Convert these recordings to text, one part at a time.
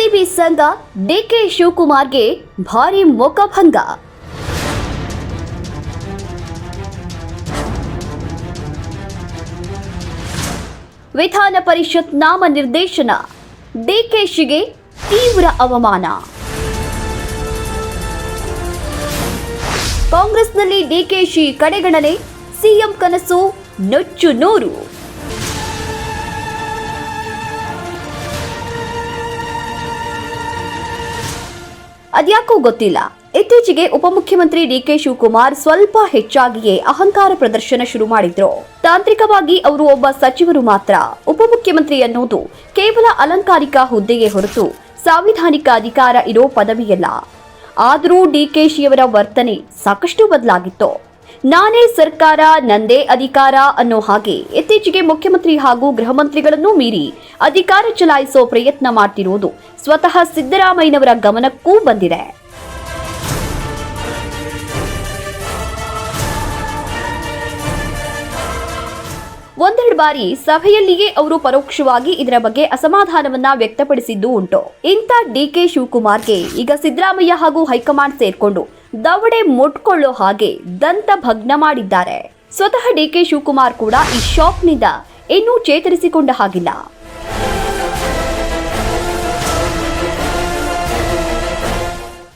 RCB ಸಂಘ DK ಶಿವಕುಮಾರ್ಗೆ ಭಾರಿ ಮೊಕಭಂಗ. ವಿಧಾನ ಪರಿಷತ್ ನಾಮ ನಿರ್ದೇಶನ ಡಿಕೆಶಿಗೆ ತೀವ್ರ ಅವಮಾನ. ಕಾಂಗ್ರೆಸ್ನಲ್ಲಿ ಡಿಕೆಶಿ ಕಡೆಗಣನೆ, ಸಿಎಂ ಕನಸು ನುಚ್ಚು ನೂರು. ಅದ್ಯಾಕೋ ಗೊತ್ತಿಲ್ಲ. ಇತ್ತೀಚೆಗೆ ಉಪಮುಖ್ಯಮಂತ್ರಿ ಡಿಕೆ ಶಿವಕುಮಾರ್ ಸ್ವಲ್ಪ ಹೆಚ್ಚಾಗಿಯೇ ಅಹಂಕಾರ ಪ್ರದರ್ಶನ ಶುರು ಮಾಡಿದ್ರು. ತಾಂತ್ರಿಕವಾಗಿ ಅವರು ಒಬ್ಬ ಸಚಿವರು ಮಾತ್ರ. ಉಪಮುಖ್ಯಮಂತ್ರಿ ಅನ್ನೋದು ಕೇವಲ ಅಲಂಕಾರಿಕ ಹುದ್ದೆಗೆ ಹೊರತು ಸಾಂವಿಧಾನಿಕ ಅಧಿಕಾರ ಇರೋ ಪದವಿಯಲ್ಲ. ಆದರೂ ಡಿಕೆಶಿಯವರ ವರ್ತನೆ ಸಾಕಷ್ಟು ಬದಲಾಗಿತ್ತು. ನಾನೇ ಸರ್ಕಾರ, ನಂದೇ ಅಧಿಕಾರ ಅನ್ನೋ ಹಾಗೆ ಇತ್ತೀಚೆಗೆ ಮುಖ್ಯಮಂತ್ರಿ ಹಾಗೂ ಗೃಹ ಮಂತ್ರಿಗಳನ್ನೂ ಮೀರಿ ಅಧಿಕಾರ ಚಲಾಯಿಸೋ ಪ್ರಯತ್ನ ಮಾಡ್ತಿರುವುದು ಸ್ವತಃ ಸಿದ್ದರಾಮಯ್ಯನವರ ಗಮನಕ್ಕೂ ಬಂದಿದೆ. ಒಂದೆರಡು ಬಾರಿ ಸಭೆಯಲ್ಲಿಯೇ ಅವರು ಪರೋಕ್ಷವಾಗಿ ಇದರ ಬಗ್ಗೆ ಅಸಮಾಧಾನವನ್ನ ವ್ಯಕ್ತಪಡಿಸಿದ್ದು ಉಂಟು. ಇಂಥ ಡಿಕೆ ಶಿವಕುಮಾರ್ಗೆ ಈಗ ಸಿದ್ದರಾಮಯ್ಯ ಹಾಗೂ ಹೈಕಮಾಂಡ್ ಸೇರ್ಕೊಂಡು ದವಡೆ ಮುಟ್ಕೊಳ್ಳೋ ಹಾಗೆ ದಂತ ಭಗ್ನ ಮಾಡಿದ್ದಾರೆ. ಸ್ವತಃ ಡಿ ಕೆ ಶಿವಕುಮಾರ್ ಕೂಡ ಈ ಶಾಕ್ನಿಂದ ಇನ್ನೂ ಚೇತರಿಸಿಕೊಂಡ ಹಾಗಿಲ್ಲ.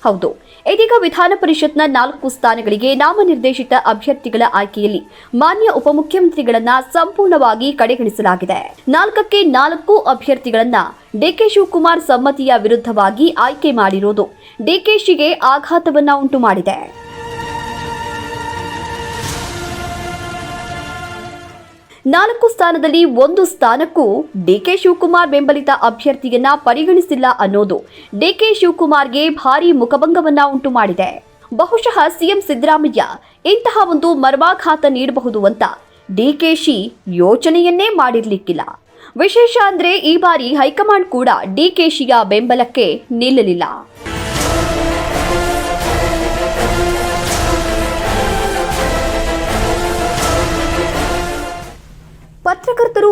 ಹೌದು. ಇದೀಗ ವಿಧಾನ ಪರಿಷತ್ನ ನಾಲ್ಕು ಸ್ಥಾನಗಳಿಗೆ ನಾಮನಿರ್ದೇಶಿತ ಅಭ್ಯರ್ಥಿಗಳ ಆಯ್ಕೆಯಲ್ಲಿ ಮಾನ್ಯ ಉಪಮುಖ್ಯಮಂತ್ರಿಗಳನ್ನ ಸಂಪೂರ್ಣವಾಗಿ ಕಡೆಗಣಿಸಲಾಗಿದೆ. ನಾಲ್ಕಕ್ಕೆ ನಾಲ್ಕು ಅಭ್ಯರ್ಥಿಗಳನ್ನ ಡಿಕೆ ಶಿವಕುಮಾರ್ ಸಮ್ಮತಿಯ ವಿರುದ್ಧವಾಗಿ ಆಯ್ಕೆ ಮಾಡಿರುವುದು ಡಿಕೆಶಿಗೆ ಆಘಾತವನ್ನ ಉಂಟು ಮಾಡಿದೆ ನಾಲ್ಕು ಸ್ಥಾನದಲ್ಲಿ ಒಂದು ಸ್ಥಾನಕ್ಕೂ ಡಿಕೆ ಶಿವಕುಮಾರ್ ಬೆಂಬಲಿತ ಅಭ್ಯರ್ಥಿಯನ್ನ ಪರಿಗಣಿಸಿಲ್ಲ ಅನ್ನೋದು ಡಿಕೆ ಶಿವಕುಮಾರ್ಗೆ ಭಾರಿ ಮುಖಭಂಗವನ್ನ ಉಂಟು ಮಾಡಿದೆ ಬಹುಶಃ ಸಿಎಂ ಸಿದ್ದರಾಮಯ್ಯ ಇಂತಹ ಒಂದು ಮರ್ಮಾಘಾತ ನೀಡಬಹುದು ಅಂತ ಡಿಕೆಶಿ ಯೋಚನೆಯನ್ನೇ ಮಾಡಿರ್ಲಿಕ್ಕಿಲ್ಲ. ವಿಶೇಷ ಅಂದ್ರೆ ಈ ಬಾರಿ ಹೈಕಮಾಂಡ್ ಕೂಡ ಡಿಕೆಶಿಯ ಬೆಂಬಲಕ್ಕೆ ನಿಲ್ಲಲಿಲ್ಲ.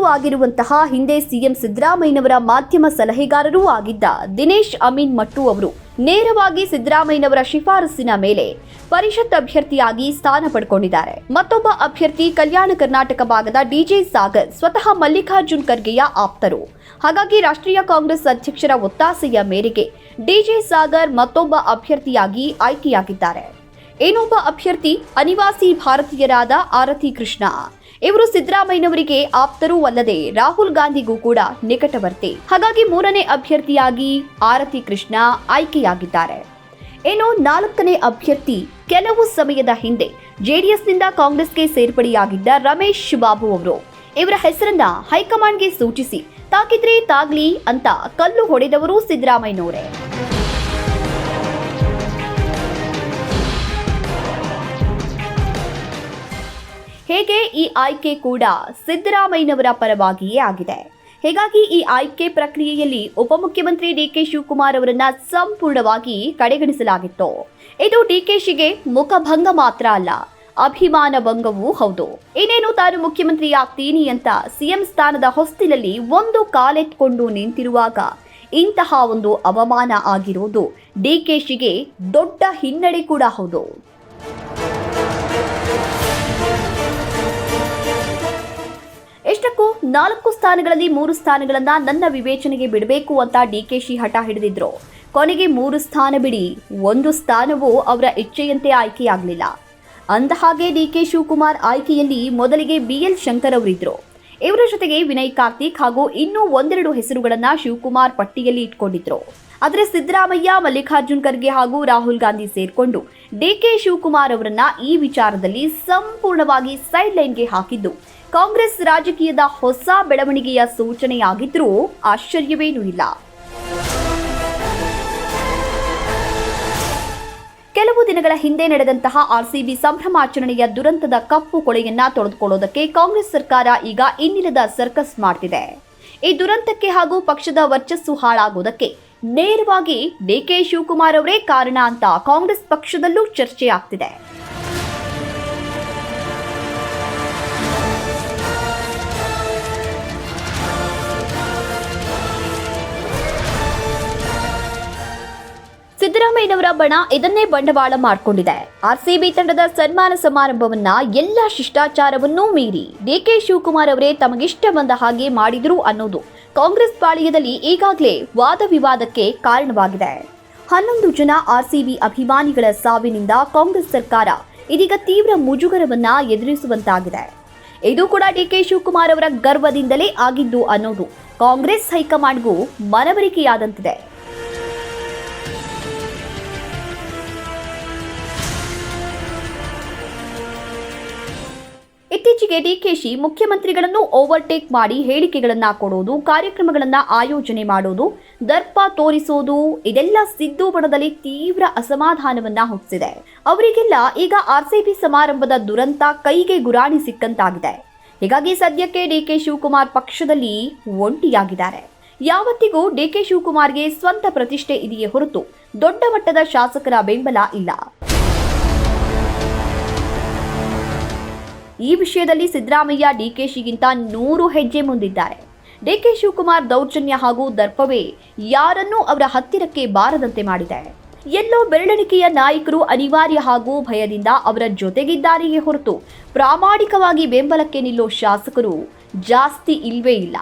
ಆಗಿರುವಂತಹ ಹಿಂದೆ ಸಿಎಂ ಸಿದ್ದರಾಮಯ್ಯನವರ ಮಾಧ್ಯಮ ಸಲಹೆಗಾರರೂ ಆಗಿದ್ದ ದಿನೇಶ್ ಅಮೀನ್ ಮಟ್ಟು ಅವರು ನೇರವಾಗಿ ಸಿದ್ದರಾಮಯ್ಯನವರ ಶಿಫಾರಸಿನ ಮೇಲೆ ಪರಿಷತ್ ಅಭ್ಯರ್ಥಿಯಾಗಿ ಸ್ಥಾನ ಪಡ್ಕೊಂಡಿದ್ದಾರೆ. ಮತ್ತೊಬ್ಬ ಅಭ್ಯರ್ಥಿ ಕಲ್ಯಾಣ ಕರ್ನಾಟಕ ಭಾಗದ ಡಿಜೆ ಸಾಗರ್ ಸ್ವತಃ ಮಲ್ಲಿಕಾರ್ಜುನ್ ಖರ್ಗೆಯ ಆಪ್ತರು. ಹಾಗಾಗಿ ರಾಷ್ಟ್ರೀಯ ಕಾಂಗ್ರೆಸ್ ಅಧ್ಯಕ್ಷರ ಒತ್ತಾಸೆಯ ಮೇರೆಗೆ ಡಿಜೆ ಸಾಗರ್ ಮತ್ತೊಬ್ಬ ಅಭ್ಯರ್ಥಿಯಾಗಿ ಆಯ್ಕೆಯಾಗಿದ್ದಾರೆ. ಇನ್ನೊಬ್ಬ ಅಭ್ಯರ್ಥಿ ಅನಿವಾಸಿ ಭಾರತೀಯರಾದ ಆರತಿ ಕೃಷ್ಣ. ಇವರು ಸಿದ್ದರಾಮಯ್ಯನವರಿಗೆ ಆಪ್ತರೂ ಅಲ್ಲದೆ ರಾಹುಲ್ ಗಾಂಧಿಗೂ ಕೂಡ ನಿಕಟವರ್ತಿ. ಹಾಗಾಗಿ ಮೂರನೇ ಅಭ್ಯರ್ಥಿಯಾಗಿ ಆರತಿ ಕೃಷ್ಣ ಆಯ್ಕೆಯಾಗಿದ್ದಾರೆ. ಇನ್ನು ನಾಲ್ಕನೇ ಅಭ್ಯರ್ಥಿ ಕೆಲವು ಸಮಯದ ಹಿಂದೆ ಜೆಡಿಎಸ್ನಿಂದ ಕಾಂಗ್ರೆಸ್ಗೆ ಸೇರ್ಪಡೆಯಾಗಿದ್ದ ರಮೇಶ್ ಬಾಬು ಅವರು. ಇವರ ಹೆಸರನ್ನ ಹೈಕಮಾಂಡ್ಗೆ ಸೂಚಿಸಿ ತಾಕಿದ್ರೆ ತಾಗ್ಲಿ ಅಂತ ಕಲ್ಲು ಹೊಡೆದವರು ಸಿದ್ದರಾಮಯ್ಯನವರೇ. ಹೇಗೆ ಈ ಆಯ್ಕೆ ಕೂಡ ಸಿದ್ದರಾಮಯ್ಯನವರ ಪರವಾಗಿಯೇ ಆಗಿದೆ. ಹೀಗಾಗಿ ಈ ಆಯ್ಕೆ ಪ್ರಕ್ರಿಯೆಯಲ್ಲಿ ಉಪಮುಖ್ಯಮಂತ್ರಿ ಡಿಕೆ ಶಿವಕುಮಾರ್ ಅವರನ್ನ ಸಂಪೂರ್ಣವಾಗಿ ಕಡೆಗಣಿಸಲಾಗಿತ್ತು. ಇದು ಡಿಕೆಶಿಗೆ ಮುಖಭಂಗ ಮಾತ್ರ ಅಲ್ಲ, ಅಭಿಮಾನ ಭಂಗವೂ ಹೌದು. ಇನ್ನೇನು ತಾನು ಮುಖ್ಯಮಂತ್ರಿ ಆಗ್ತೀನಿ ಅಂತ ಸಿಎಂ ಸ್ಥಾನದ ಹೊಸ್ತಿಲಲ್ಲಿ ಒಂದು ಕಾಲೆತ್ಕೊಂಡು ನಿಂತಿರುವಾಗ ಇಂತಹ ಒಂದು ಅವಮಾನ ಆಗಿರೋದು ಡಿಕೆಶಿಗೆ ದೊಡ್ಡ ಹಿನ್ನಡೆ ಕೂಡ ಹೌದು. ಎಷ್ಟಕ್ಕೂ ನಾಲ್ಕು ಸ್ಥಾನಗಳಲ್ಲಿ ಮೂರು ಸ್ಥಾನಗಳನ್ನ ನನ್ನ ವಿವೇಚನೆಗೆ ಬಿಡಬೇಕು ಅಂತ ಡಿಕೆಶಿ ಹಠ ಹಿಡಿದಿದ್ರು. ಕೊನೆಗೆ ಮೂರು ಸ್ಥಾನ ಬಿಡಿ, ಒಂದು ಸ್ಥಾನವೂ ಅವರ ಇಚ್ಛೆಯಂತೆ ಆಯ್ಕೆಯಾಗಲಿಲ್ಲ. ಅಂದಹಾಗೆ ಡಿಕೆ ಶಿವಕುಮಾರ್ ಆಯ್ಕೆಯಲ್ಲಿ ಮೊದಲಿಗೆ ಬಿಎಲ್ ಶಂಕರ್ ಅವರಿದ್ರು. ಇವರ ಜೊತೆಗೆ ವಿನಯ್ ಕಾರ್ತಿಕ್ ಹಾಗೂ ಇನ್ನೂ ಒಂದೆರಡು ಹೆಸರುಗಳನ್ನ ಶಿವಕುಮಾರ್ ಪಟ್ಟಿಯಲ್ಲಿ ಇಟ್ಕೊಂಡಿದ್ರು. ಆದರೆ ಸಿದ್ದರಾಮಯ್ಯ, ಮಲ್ಲಿಕಾರ್ಜುನ್ ಖರ್ಗೆ ಹಾಗೂ ರಾಹುಲ್ ಗಾಂಧಿ ಸೇರ್ಕೊಂಡು ಡಿಕೆ ಶಿವಕುಮಾರ್ ಅವರನ್ನ ಈ ವಿಚಾರದಲ್ಲಿ ಸಂಪೂರ್ಣವಾಗಿ ಸೈಡ್ ಲೈನ್ಗೆ ಹಾಕಿದ್ದು ಕಾಂಗ್ರೆಸ್ ರಾಜಕೀಯದ ಹೊಸ ಬೆಳವಣಿಗೆಯ ಸೂಚನೆಯಾಗಿದ್ದರೂ ಆಶ್ಚರ್ಯವೇನೂ ಇಲ್ಲ. ಕೆಲವು ದಿನಗಳ ಹಿಂದೆ ನಡೆದಂತಹ ಆರ್ಸಿಬಿ ಸಂಭ್ರಮಾಚರಣೆಯ ದುರಂತದ ಕಪ್ಪು ಕೊಳೆಯನ್ನ ತೊಳೆದುಕೊಳ್ಳೋದಕ್ಕೆ ಕಾಂಗ್ರೆಸ್ ಸರ್ಕಾರ ಈಗ ಇನ್ನಿಲ್ಲದ ಸರ್ಕಸ್ ಮಾಡ್ತಿದೆ. ಈ ದುರಂತಕ್ಕೆ ಹಾಗೂ ಪಕ್ಷದ ವರ್ಚಸ್ಸು ಹಾಳಾಗುವುದಕ್ಕೆ ನೇರವಾಗಿ ಡಿಕೆ ಶಿವಕುಮಾರ್ ಅವರೇ ಕಾರಣ ಅಂತ ಕಾಂಗ್ರೆಸ್ ಪಕ್ಷದಲ್ಲೂ ಚರ್ಚೆಯಾಗ್ತಿದೆ. ಸಿದ್ದರಾಮಯ್ಯನವರ ಬಣ ಇದನ್ನೇ ಬಂಡವಾಳ ಮಾಡಿಕೊಂಡಿದೆ. ಆರ್ಸಿಬಿ ತಂಡದ ಸನ್ಮಾನ ಸಮಾರಂಭವನ್ನ ಎಲ್ಲ ಶಿಷ್ಟಾಚಾರವನ್ನೂ ಮೀರಿ ಡಿ ಕೆ ಶಿವಕುಮಾರ್ ಅವರೇ ತಮಗಿಷ್ಟ ಬಂದ ಹಾಗೆ ಮಾಡಿದ್ರು ಅನ್ನೋದು ಕಾಂಗ್ರೆಸ್ ಪಾಳ್ಯದಲ್ಲಿ ಈಗಾಗಲೇ ವಾದ ವಿವಾದಕ್ಕೆ ಕಾರಣವಾಗಿದೆ. ಹನ್ನೊಂದು ಜನ ಆರ್ಸಿಬಿ ಅಭಿಮಾನಿಗಳ ಸಾವಿನಿಂದ ಕಾಂಗ್ರೆಸ್ ಸರ್ಕಾರ ಇದೀಗ ತೀವ್ರ ಮುಜುಗರವನ್ನ ಎದುರಿಸುವಂತಾಗಿದೆ. ಇದು ಕೂಡ ಡಿ ಕೆ ಶಿವಕುಮಾರ್ ಅವರ ಗರ್ವದಿಂದಲೇ ಆಗಿದ್ದು ಅನ್ನೋದು ಕಾಂಗ್ರೆಸ್ ಹೈಕಮಾಂಡ್ಗೂ ಮನವರಿಕೆಯಾದಂತಿದೆ. ಇತ್ತೀಚೆಗೆ ಡಿಕೆಶಿ ಮುಖ್ಯಮಂತ್ರಿಗಳನ್ನು ಓವರ್ಟೇಕ್ ಮಾಡಿ ಹೇಳಿಕೆಗಳನ್ನ ಕೊಡೋದು, ಕಾರ್ಯಕ್ರಮಗಳನ್ನ ಆಯೋಜನೆ ಮಾಡೋದು, ದರ್ಪ ತೋರಿಸೋದು, ಇದೆಲ್ಲ ಸಿದ್ದು ಬಣದಲ್ಲಿ ತೀವ್ರ ಅಸಮಾಧಾನವನ್ನ ಹುಟ್ಟಿಸಿದೆ. ಅವರಿಗೆಲ್ಲ ಈಗ ಆರ್ಸಿಬಿ ಸಮಾರಂಭದ ದುರಂತ ಕೈಗೆ ಗುರಾಣಿ ಸಿಕ್ಕಂತಾಗಿದೆ. ಹೀಗಾಗಿ ಸದ್ಯಕ್ಕೆ ಡಿಕೆ ಶಿವಕುಮಾರ್ ಪಕ್ಷದಲ್ಲಿ ಒಂಟಿಯಾಗಿದ್ದಾರೆ. ಯಾವತ್ತಿಗೂ ಡಿಕೆ ಶಿವಕುಮಾರ್ಗೆ ಸ್ವಂತ ಪ್ರತಿಷ್ಠೆ ಇದೆಯೇ ಹೊರತು ದೊಡ್ಡ ಮಟ್ಟದ ಶಾಸಕರ ಬೆಂಬಲ ಇಲ್ಲ. ಈ ವಿಷಯದಲ್ಲಿ ಸಿದ್ದರಾಮಯ್ಯ ಡಿಕೆಶಿಗಿಂತ ನೂರು ಹೆಜ್ಜೆ ಮುಂದಿದ್ದಾರೆ. ಡಿಕೆ ಶಿವಕುಮಾರ್ ದೌರ್ಜನ್ಯ ಹಾಗೂ ದರ್ಪವೇ ಯಾರನ್ನೂ ಅವರ ಹತ್ತಿರಕ್ಕೆ ಬಾರದಂತೆ ಮಾಡಿದೆ. ಎಲ್ಲೋ ಬೆರಳೆಣಿಕೆಯ ನಾಯಕರು ಅನಿವಾರ್ಯ ಹಾಗೂ ಭಯದಿಂದ ಅವರ ಜೊತೆಗಿದ್ದಾರೆಯೇ ಹೊರತು ಪ್ರಾಮಾಣಿಕವಾಗಿ ಬೆಂಬಲಕ್ಕೆ ನಿಲ್ಲೋ ಶಾಸಕರು ಜಾಸ್ತಿ ಇಲ್ವೇ ಇಲ್ಲ.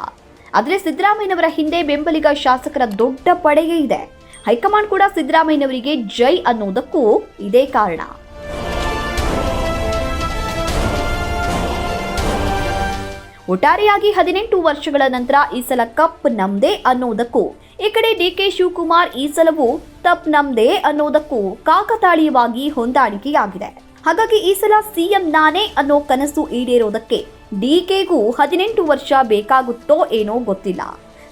ಆದರೆ ಸಿದ್ದರಾಮಯ್ಯನವರ ಹಿಂದೆ ಬೆಂಬಲಿಗ ಶಾಸಕರ ದೊಡ್ಡ ಪಡೆಯೇ ಇದೆ. ಹೈಕಮಾಂಡ್ ಕೂಡ ಸಿದ್ದರಾಮಯ್ಯನವರಿಗೆ ಜೈ ಅನ್ನೋದಕ್ಕೂ ಇದೇ ಕಾರಣ. ಒಟ್ಟಾರೆಯಾಗಿ ಹದಿನೆಂಟು ವರ್ಷಗಳ ನಂತರ ಈ ಸಲ ಕಪ್ ನಮ್ದೇ ಅನ್ನೋದಕ್ಕೂ, ಈ ಕಡೆ ಡಿಕೆ ಶಿವಕುಮಾರ್ ಈ ಸಲವೂ ತಪ್ ನಮ್ದೇ ಅನ್ನೋದಕ್ಕೂ ಕಾಕತಾಳೀಯವಾಗಿ ಹೊಂದಾಣಿಕೆಯಾಗಿದೆ. ಹಾಗಾಗಿ ಈ ಸಲ ಸಿಎಂ ನಾನೇ ಅನ್ನೋ ಕನಸು ಈಡೇರೋದಕ್ಕೆ ಡಿಕೆಗೂ ಹದಿನೆಂಟು ವರ್ಷ ಬೇಕಾಗುತ್ತೋ ಏನೋ ಗೊತ್ತಿಲ್ಲ.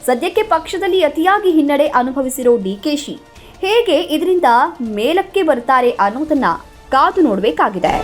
ಸದ್ಯಕ್ಕೆ ಪಕ್ಷದಲ್ಲಿ ಅತಿಯಾಗಿ ಹಿನ್ನಡೆ ಅನುಭವಿಸಿರೋ ಡಿಕೆಶಿ ಹೇಗೆ ಇದರಿಂದ ಮೇಲಕ್ಕೆ ಬರ್ತಾರೆ ಅನ್ನೋದನ್ನ ಕಾದು ನೋಡಬೇಕಾಗಿದೆ.